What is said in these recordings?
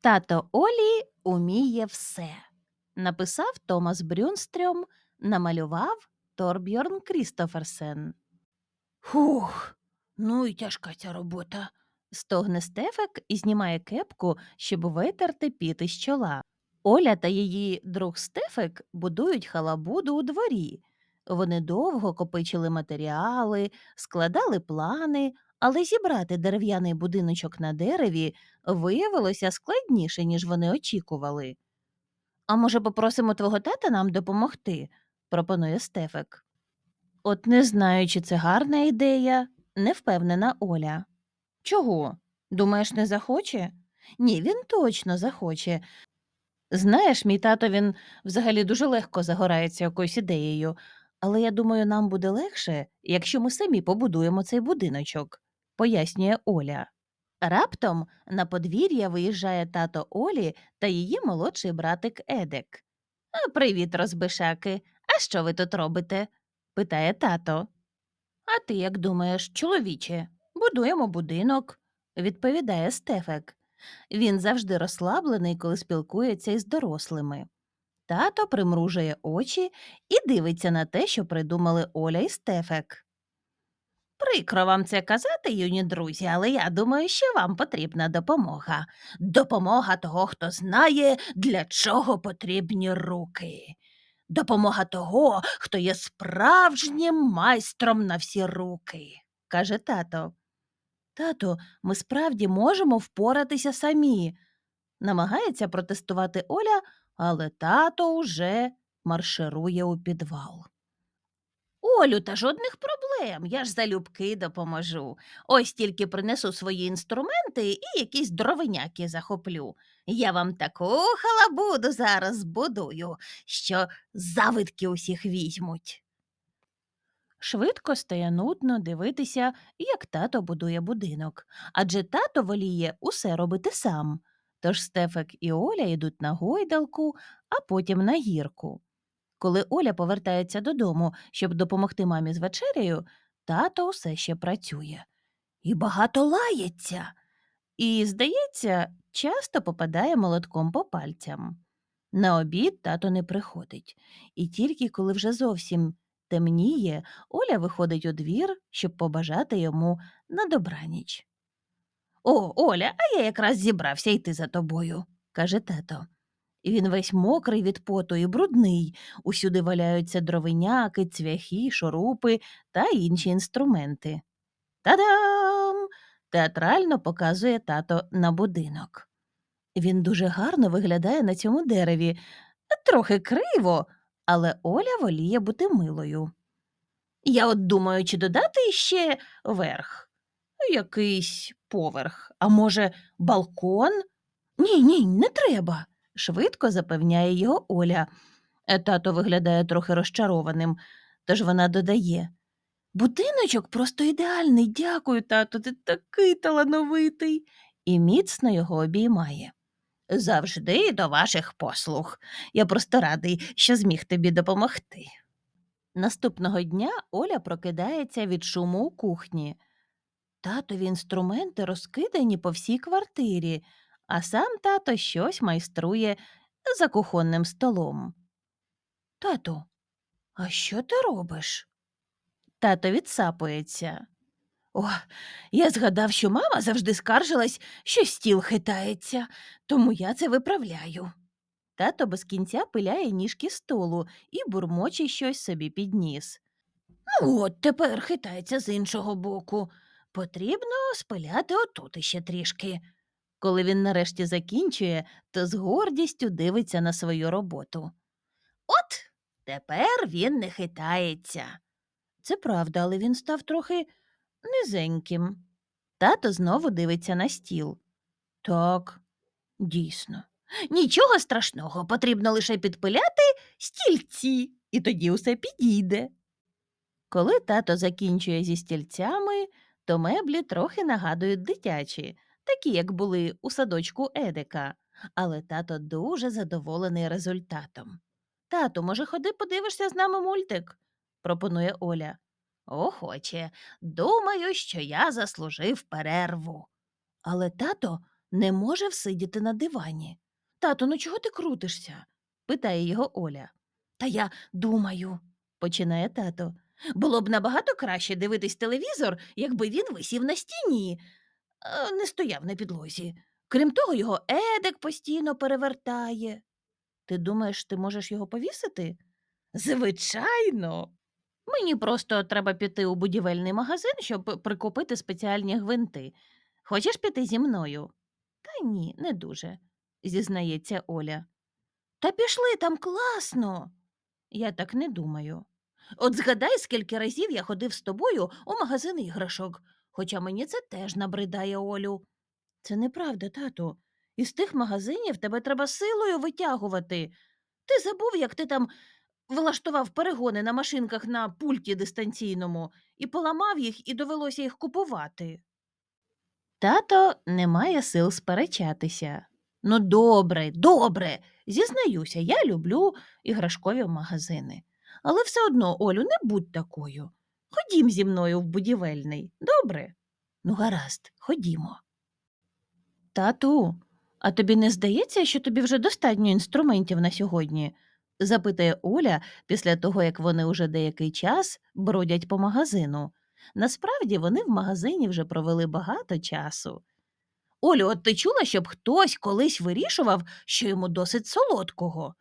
Тато Олі уміє все. Написав Томас Брюнстрьом, намалював Торбьорн Крістоферсен. Хух, ну і тяжка ця робота. Стогне Стефек і знімає кепку, щоб витерти піти з чола. Оля та її друг Стефек будують халабуду у дворі. Вони довго копичили матеріали, складали плани, але зібрати дерев'яний будиночок на дереві виявилося складніше, ніж вони очікували. А може, попросимо твого тата нам допомогти? пропонує Стефек. От не знаю, чи це гарна ідея, не впевнена Оля. Чого? Думаєш, не захоче? Ні, він точно захоче. Знаєш, мій тато він взагалі дуже легко загорається якоюсь ідеєю, але я думаю, нам буде легше, якщо ми самі побудуємо цей будиночок, пояснює Оля. Раптом на подвір'я виїжджає тато Олі та її молодший братик Едек. Привіт, розбишаки. А що ви тут робите? питає тато. А ти як думаєш, чоловіче, будуємо будинок, відповідає Стефек. Він завжди розслаблений, коли спілкується із дорослими. Тато примружує очі і дивиться на те, що придумали Оля і Стефек. Прикро вам це казати, юні друзі, але я думаю, що вам потрібна допомога. Допомога того, хто знає, для чого потрібні руки. Допомога того, хто є справжнім майстром на всі руки, каже тато. Тато, ми справді можемо впоратися самі, намагається протестувати Оля, але тато уже марширує у підвал. Олю, та жодних проблем. Я ж залюбки допоможу. Ось тільки принесу свої інструменти і якісь дровиняки захоплю. Я вам таку халабуду зараз збудую, що завидки усіх візьмуть. Швидко стає нудно дивитися, як тато будує будинок, адже тато воліє усе робити сам. Тож Стефек і Оля йдуть на гойдалку, а потім на гірку. Коли Оля повертається додому, щоб допомогти мамі з вечерею, тато усе ще працює. І багато лається. І, здається, часто попадає молотком по пальцям. На обід тато не приходить, і тільки коли вже зовсім темніє, Оля виходить у двір, щоб побажати йому на добраніч. О, Оля, а я якраз зібрався йти за тобою, каже тато. Він весь мокрий від поту і брудний. Усюди валяються дровиняки, цвяхи, шурупи та інші інструменти. Та-дам! театрально показує тато на будинок. Він дуже гарно виглядає на цьому дереві, трохи криво, але Оля воліє бути милою. Я от думаю, чи додати ще верх, якийсь поверх, а може, балкон? Ні, ні, не треба, швидко запевняє його Оля. Е, Тато виглядає трохи розчарованим, тож вона додає. Будиночок просто ідеальний, дякую, тато, ти такий талановитий, і міцно його обіймає. Завжди до ваших послуг. Я просто радий, що зміг тобі допомогти. Наступного дня Оля прокидається від шуму у кухні. Татові інструменти розкидані по всій квартирі, а сам тато щось майструє за кухонним столом. Тату, а що ти робиш? Тато відсапується. О, я згадав, що мама завжди скаржилась, що стіл хитається, тому я це виправляю. Тато без кінця пиляє ніжки столу і бурмоче щось собі під ніс. Ну, от тепер хитається з іншого боку. Потрібно спиляти отут іще трішки. Коли він нарешті закінчує, то з гордістю дивиться на свою роботу. От тепер він не хитається. Це правда, але він став трохи низеньким. Тато знову дивиться на стіл. Так, дійсно. Нічого страшного, потрібно лише підпиляти стільці, і тоді усе підійде. Коли тато закінчує зі стільцями, то меблі трохи нагадують дитячі, такі, як були у садочку Едика, але тато дуже задоволений результатом. Тату, може, ходи подивишся з нами мультик? пропонує Оля. Охоче, думаю, що я заслужив перерву. Але тато, не може всидіти на дивані. Тато, ну чого ти крутишся? питає його Оля. Та я думаю, починає тато. Було б набагато краще дивитись телевізор, якби він висів на стіні, не стояв на підлозі. Крім того, його едик постійно перевертає. Ти думаєш, ти можеш його повісити? Звичайно. Мені просто треба піти у будівельний магазин, щоб прикупити спеціальні гвинти. Хочеш піти зі мною? Та ні, не дуже, зізнається Оля. Та пішли там класно. Я так не думаю. От згадай, скільки разів я ходив з тобою у магазин іграшок, хоча мені це теж набридає Олю. Це неправда, тату. Із тих магазинів тебе треба силою витягувати. Ти забув, як ти там влаштував перегони на машинках на пульті дистанційному і поламав їх, і довелося їх купувати. Тато не має сил сперечатися. Ну, добре, добре. Зізнаюся, я люблю іграшкові магазини. Але все одно, Олю, не будь такою. Ходім зі мною в будівельний, добре? Ну, гаразд, ходімо. Тату, а тобі не здається, що тобі вже достатньо інструментів на сьогодні? запитає Оля після того, як вони уже деякий час бродять по магазину. Насправді вони в магазині вже провели багато часу. Олю, от ти чула, щоб хтось колись вирішував, що йому досить солодкого?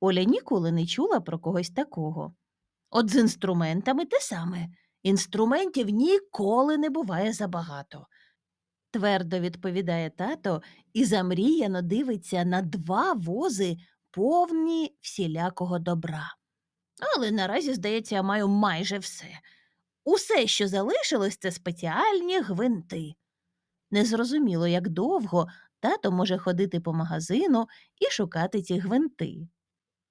Оля ніколи не чула про когось такого. От з інструментами те саме. Інструментів ніколи не буває забагато. Твердо відповідає тато і замріяно дивиться на два вози, повні всілякого добра. Але наразі, здається, я маю майже все. Усе, що залишилось, це спеціальні гвинти. Незрозуміло, як довго тато може ходити по магазину і шукати ці гвинти.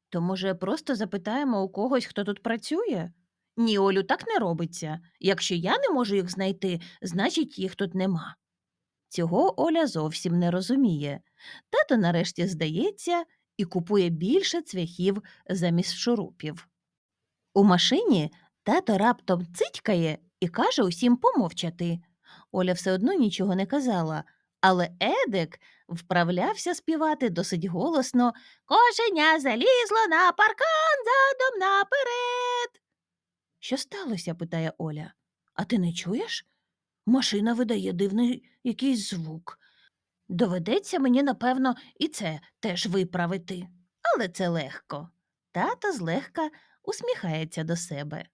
То, може, просто запитаємо у когось, хто тут працює? Ні, Олю, так не робиться. Якщо я не можу їх знайти, значить їх тут нема. Цього Оля зовсім не розуміє. Тато нарешті здається і купує більше цвяхів замість шурупів. У машині тато раптом цитькає і каже усім помовчати. Оля все одно нічого не казала, але Едик вправлявся співати досить голосно Кошеня залізло на паркан задом наперед. Що сталося? питає Оля. А ти не чуєш? Машина видає дивний якийсь звук. Доведеться мені, напевно, і це теж виправити. Але це легко. Тато злегка усміхається до себе.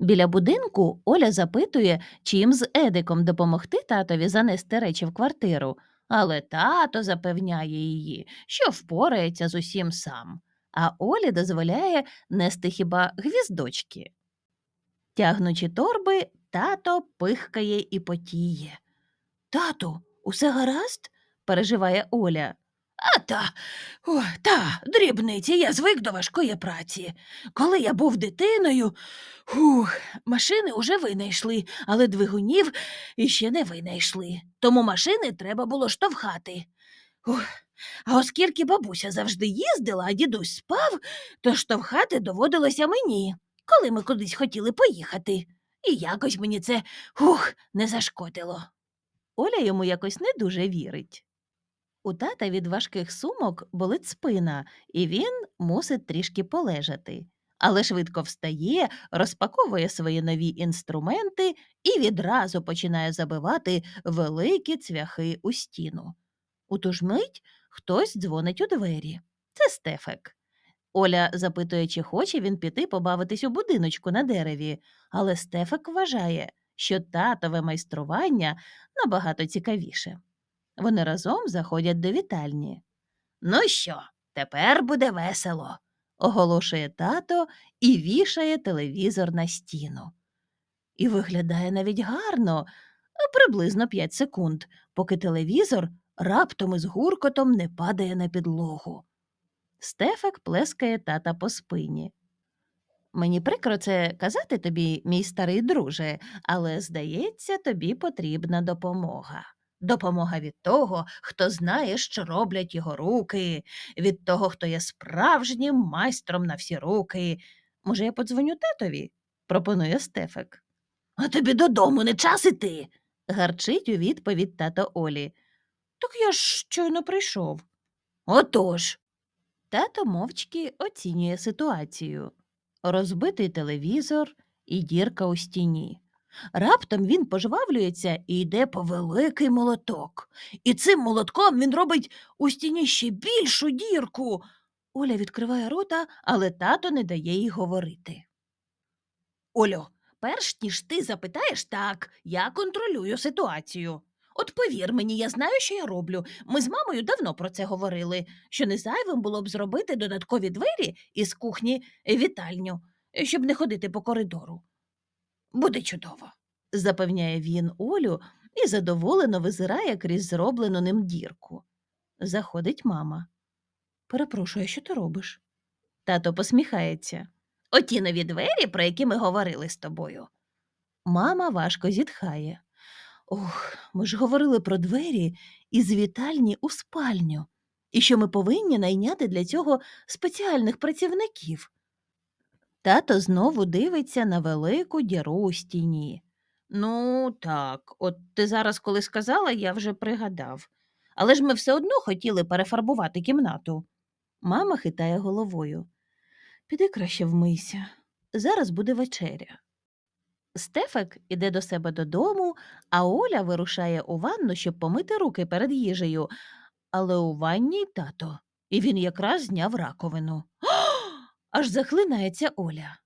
Біля будинку Оля запитує, чи їм з Едиком допомогти татові занести речі в квартиру, але тато запевняє її, що впорається з усім сам, а Олі дозволяє нести хіба гвіздочки. Тягнучи торби, тато пихкає і потіє. Тату, усе гаразд? переживає Оля. А та, о, та, дрібниці, я звик до важкої праці. Коли я був дитиною, ух, машини уже винайшли, але двигунів іще не винайшли. Тому машини треба було штовхати. Ух, а оскільки бабуся завжди їздила, а дідусь спав, то штовхати доводилося мені, коли ми кудись хотіли поїхати. І якось мені це ух, не зашкодило. Оля йому якось не дуже вірить. У тата від важких сумок болить спина, і він мусить трішки полежати. Але швидко встає, розпаковує свої нові інструменти і відразу починає забивати великі цвяхи у стіну. У ту ж мить хтось дзвонить у двері. Це Стефек. Оля запитує, чи хоче він піти побавитись у будиночку на дереві, але Стефек вважає, що татове майстрування набагато цікавіше. Вони разом заходять до вітальні. Ну що, тепер буде весело, оголошує тато і вішає телевізор на стіну. І виглядає навіть гарно, приблизно 5 секунд, поки телевізор раптом із гуркотом не падає на підлогу. Стефек плескає тата по спині. Мені прикро це казати тобі, мій старий друже, але, здається, тобі потрібна допомога. Допомога від того, хто знає, що роблять його руки, від того, хто є справжнім майстром на всі руки. Може, я подзвоню татові? пропонує Стефек. А тобі додому не час іти. гарчить у відповідь тато Олі. Так я ж щойно прийшов. Отож. Тато мовчки оцінює ситуацію. Розбитий телевізор і дірка у стіні. Раптом він пожвавлюється і йде по великий молоток. І цим молотком він робить у стіні ще більшу дірку. Оля відкриває рота, але тато не дає їй говорити. Олю, перш ніж ти запитаєш так, я контролюю ситуацію. От повір мені, я знаю, що я роблю. Ми з мамою давно про це говорили, що не зайвим було б зробити додаткові двері із кухні вітальню, щоб не ходити по коридору. Буде чудово, запевняє він Олю і задоволено визирає крізь зроблену ним дірку. Заходить мама. Перепрошую, що ти робиш? Тато посміхається. Оті нові двері, про які ми говорили з тобою. Мама важко зітхає. Ох, ми ж говорили про двері із вітальні у спальню, і що ми повинні найняти для цього спеціальних працівників. Тато знову дивиться на велику діру у стіні. Ну, так, от ти зараз, коли сказала, я вже пригадав. Але ж ми все одно хотіли перефарбувати кімнату. Мама хитає головою. Піди краще вмийся. Зараз буде вечеря. Стефик іде до себе додому, а Оля вирушає у ванну, щоб помити руки перед їжею. Але у ванні й тато, і він якраз зняв раковину. Аж захлинається Оля.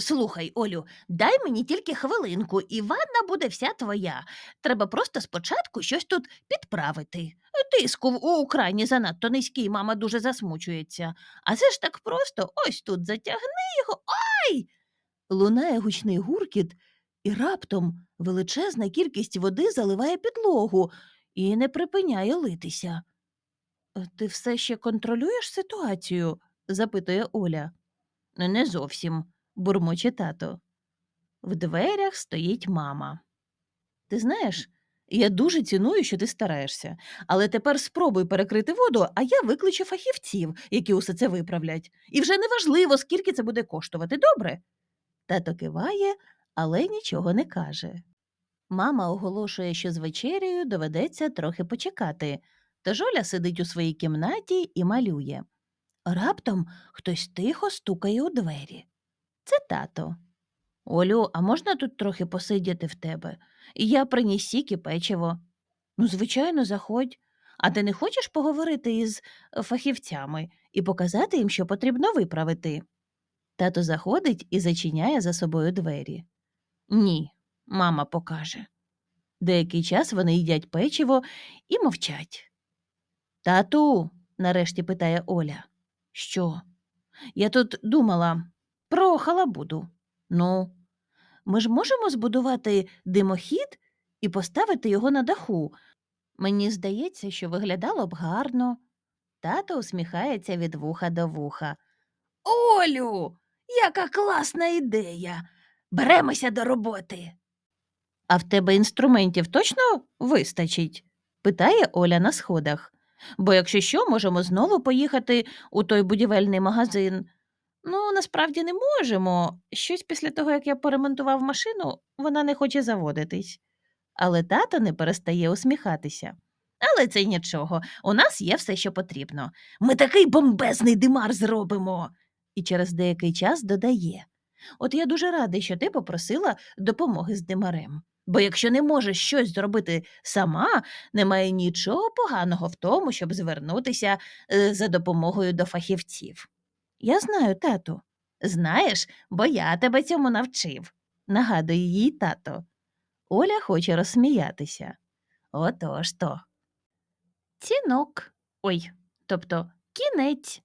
Слухай, Олю, дай мені тільки хвилинку, і ванна буде вся твоя. Треба просто спочатку щось тут підправити. Тиску у крані занадто низький, мама дуже засмучується. А це ж так просто ось тут затягни його. Ай! Лунає гучний гуркіт, і раптом величезна кількість води заливає підлогу і не припиняє литися. «Е, Ти все ще контролюєш ситуацію? Запитує Оля. Не зовсім, бурмоче тато. В дверях стоїть мама. Ти знаєш, я дуже ціную, що ти стараєшся, але тепер спробуй перекрити воду, а я викличу фахівців, які усе це виправлять. І вже неважливо, скільки це буде коштувати, добре? Тато киває, але нічого не каже. Мама оголошує, що з вечерею доведеться трохи почекати, тож Оля сидить у своїй кімнаті і малює. Раптом хтось тихо стукає у двері. Це тато. Олю, а можна тут трохи посидіти в тебе? Я приніс сік і печиво. Ну, звичайно, заходь. А ти не хочеш поговорити із е, фахівцями і показати їм, що потрібно виправити? Тато заходить і зачиняє за собою двері. Ні, мама покаже. Деякий час вони їдять печиво і мовчать. Тату, нарешті питає Оля. Що? Я тут думала про халабуду. Ну, ми ж можемо збудувати димохід і поставити його на даху. Мені здається, що виглядало б гарно. Тато усміхається від вуха до вуха. Олю, яка класна ідея. Беремося до роботи. А в тебе інструментів точно вистачить? питає Оля на сходах. Бо якщо що, можемо знову поїхати у той будівельний магазин. Ну, насправді не можемо. Щось після того, як я поремонтував машину, вона не хоче заводитись. Але тато не перестає усміхатися. Але це нічого. У нас є все, що потрібно. Ми такий бомбезний димар зробимо. І через деякий час додає. От я дуже радий, що ти попросила допомоги з димарем. Бо якщо не можеш щось зробити сама, немає нічого поганого в тому, щоб звернутися е, за допомогою до фахівців. Я знаю, тату. Знаєш, бо я тебе цьому навчив, нагадує їй тато. Оля хоче розсміятися. Отож то. Цінок. Ой, тобто кінець.